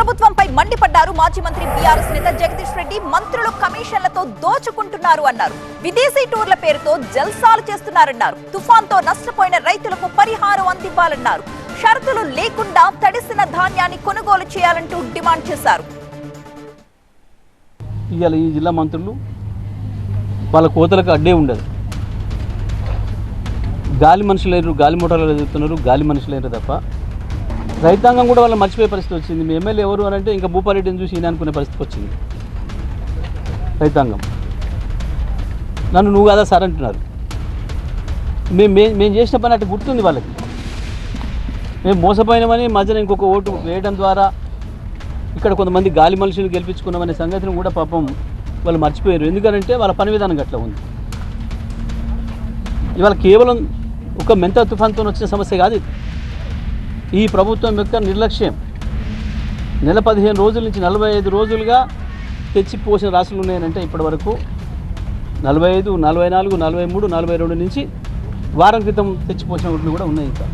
ప్రభుత్వంపై మండిపడ్డారు మాజీ మంత్రి బీఆర్ఎస్ నేత జగదీష్ రెడ్డి. మంత్రులు కమిషన్లతో దోచుకుంటున్నారు అన్నారు. విదేశీ టూర్ల పేరుతో జల్సాలు చేస్తున్నారన్నారు. తుఫాన్తో నష్టపోయిన రైతులకు పరిహారం అందివ్వాలన్నారు. షరతులు లేకుండా తడిసిన ధాన్యాన్ని కొనుగోలు చేయాలంటూ డిమాండ్ చేశారు. ఇవాళ ఈ జిల్లా మంత్రులు వాళ్ళ కోతలకు అడ్డే ఉండదు. గాలి మనుషులు గాలి మోటార్లు ఎదుగుతున్నారు గాలి మనుషులేరు తప్ప రైతాంగం కూడా వాళ్ళు మర్చిపోయే పరిస్థితి వచ్చింది. మీ ఎమ్మెల్యే ఎవరు అని అంటే ఇంకా భూపారెడ్డిని చూసి ఈయన అనుకునే పరిస్థితి వచ్చింది. రైతాంగం. నన్ను నువ్వు కదా సార్ అంటున్నారు. మేము మేము చేసిన పని అటు గుర్తుంది వాళ్ళకి. మేము మోసపోయినామని మధ్యన ఇంకొక ఓటు వేయడం ద్వారా ఇక్కడ కొంతమంది గాలి మనుషులు గెలిపించుకున్నామనే సంగతిని కూడా పాపం వాళ్ళు మర్చిపోయారు. ఎందుకంటే వాళ్ళ పని విధానం గట్లా ఉంది. ఇవాళ కేవలం ఒక మెంత తుఫాన్తో వచ్చిన సమస్య కాదు ఈ ప్రభుత్వం యొక్క నిర్లక్ష్యం. నెల పదిహేను రోజుల నుంచి నలభై ఐదు రోజులుగా తెచ్చి పోసిన రాశులు ఉన్నాయనంటే ఇప్పటి వరకు నలభై ఐదు నలభై నాలుగు నలభై మూడు నలభై రెండు నుంచి వారం క్రితం తెచ్చిపోసిన ఓట్లు కూడా ఉన్నాయి ఇంకా.